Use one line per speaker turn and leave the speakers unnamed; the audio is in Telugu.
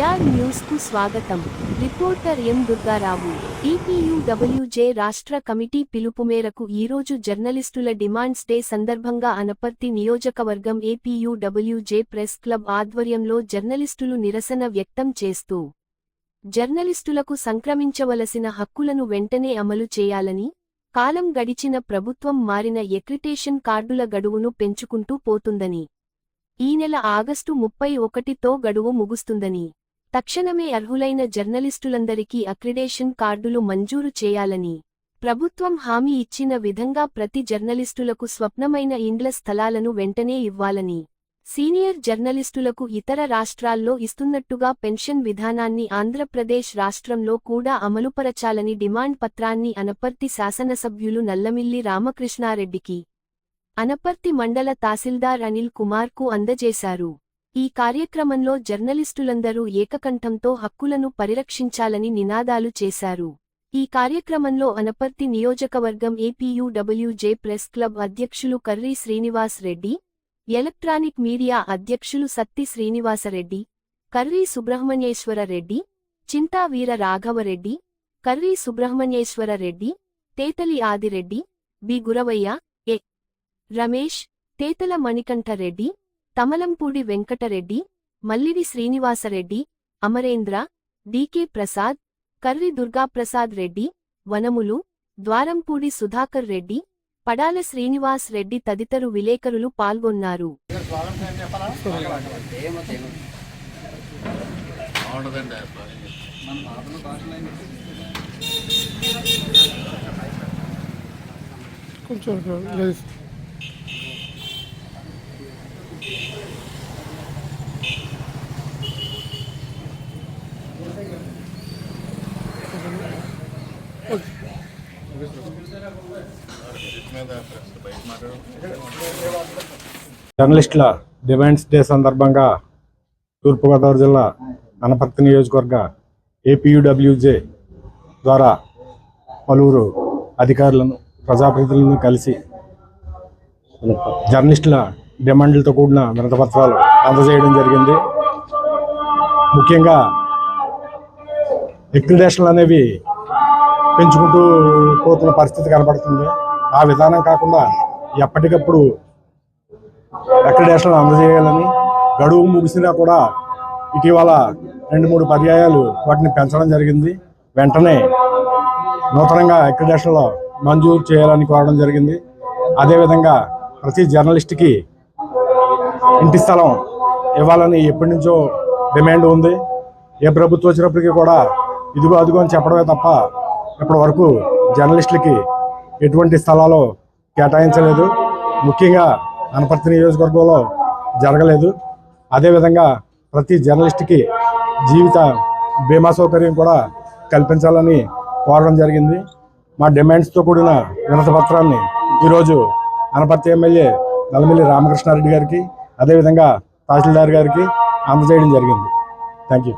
ఆర్ న్యూస్కు స్వాగతం. రిపోర్టర్ ఎం దుర్గారావు ఈపీయూడబ్ల్యూజే రాష్ట్ర కమిటీ పిలుపు మేరకు ఈరోజు జర్నలిస్టుల డిమాండ్స్ డే సందర్భంగా అనపర్తి నియోజకవర్గం ఏపీయూడబ్ల్యూజే ప్రెస్ క్లబ్ ఆధ్వర్యంలో జర్నలిస్టులు నిరసన వ్యక్తం చేస్తూ జర్నలిస్టులకు సంక్రమించవలసిన హక్కులను వెంటనే అమలు చేయాలని కాలం గడిచిన ప్రభుత్వం మారిన ఎక్రిటేషన్ కార్డుల గడువును పెంచుకుంటూ పోతుందని ఈ నెల ఆగస్టు ముప్పై ఒకటితో గడువు ముగుస్తుందని తక్షణమే అర్హులైన జర్నలిస్టులందరికీ అక్రిడేషన్ కార్డులు మంజూరు చేయాలని ప్రభుత్వం హామీ ఇచ్చిన విధంగా ప్రతి జర్నలిస్టులకు స్వప్నమైన ఇండ్ల స్థలాలను వెంటనే ఇవ్వాలని సీనియర్ జర్నలిస్టులకు ఇతర రాష్ట్రాల్లో ఇస్తున్నట్టుగా పెన్షన్ విధానాన్ని ఆంధ్రప్రదేశ్ రాష్ట్రంలో కూడా అమలుపరచాలని డిమాండ్ పత్రాన్ని అనపర్తి శాసనసభ్యులు నల్లమిల్లి రామకృష్ణారెడ్డికి అనపర్తి మండల తహసీల్దార్ అనిల్ కుమార్కు అందజేశారు. ఈ కార్యక్రమంలో జర్నలిస్టులందరూ ఏకకంఠంతో హక్కులను పరిరక్షించాలని నినాదాలు చేశారు. ఈ కార్యక్రమంలో అనపర్తి నియోజకవర్గం ఏపీయూడబ్ల్యూజే ప్రెస్ క్లబ్ అధ్యక్షులు కర్రీ శ్రీనివాస్ రెడ్డి ఎలక్ట్రానిక్ మీడియా అధ్యక్షులు Satti Srinivasa Reddy Karri Subrahmanyeswara Reddy Chinta Veera Raghava Reddy Karri Subrahmanyeswara Reddy Tetali Adi Reddy B Guravaiah A Ramesh Tetala Manikanta Reddy Tamalampudi Venkata Reddy Mallidi Srinivasa Reddy Amarendra DK Prasad Karri Durga Prasad Reddy వనములు Dwarampudi Sudhakar Reddy Padala Srinivas Reddy తదితరు విలేకరులు పాల్గొన్నారు.
కొంచెం జర్నలిస్టుల డిమాండ్స్ డే సందర్భంగా తూర్పుగోదావరి జిల్లా అనపర్తి నియోజకవర్గ ఏపీయూడబ్ల్యూజే ద్వారా పలువురు అధికారులను ప్రజాప్రతినిధులను కలిసి జర్నలిస్టుల డిమాండ్లతో కూడిన వినతపత్రాలు అందజేయడం జరిగింది. ముఖ్యంగా ఎక్రిడేషన్లు అనేవి పెంచుకుంటూ పోతున్న పరిస్థితి కనబడుతుంది ఆ విధానం కాకుండా ఎప్పటికప్పుడు అక్రిడేషన్ అందజేయాలని గడువు ముగిసినా కూడా ఇటీవల రెండు మూడు పర్యాయాలు వాటిని పెంచడం జరిగింది. వెంటనే నూతనంగా అక్రిడేషన్లో మంజూరు చేయాలని కోరడం జరిగింది. అదేవిధంగా ప్రతి జర్నలిస్ట్కి ఇంటి స్థలం ఇవ్వాలని ఎప్పటి నుంచో డిమాండ్ ఉంది. ఏ ప్రభుత్వం వచ్చినప్పటికీ కూడా ఇదిగో అదిగో అని చెప్పడమే తప్ప ఇప్పటి వరకు జర్నలిస్టులకి ఎటువంటి స్థలాలు కేటాయించలేదు. ముఖ్యంగా అనపర్తి నియోజకవర్గంలో జరగలేదు. అదేవిధంగా ప్రతి జర్నలిస్ట్కి జీవిత బీమా సౌకర్యం కూడా కల్పించాలని కోరడం జరిగింది. మా డిమాండ్స్తో కూడిన వినతపత్రాన్ని ఈరోజు అనపర్తి ఎమ్మెల్యే నల్లమిల్లి రామకృష్ణారెడ్డి గారికి అదేవిధంగా తహసీల్దార్ గారికి అందజేయడం జరిగింది. Thank you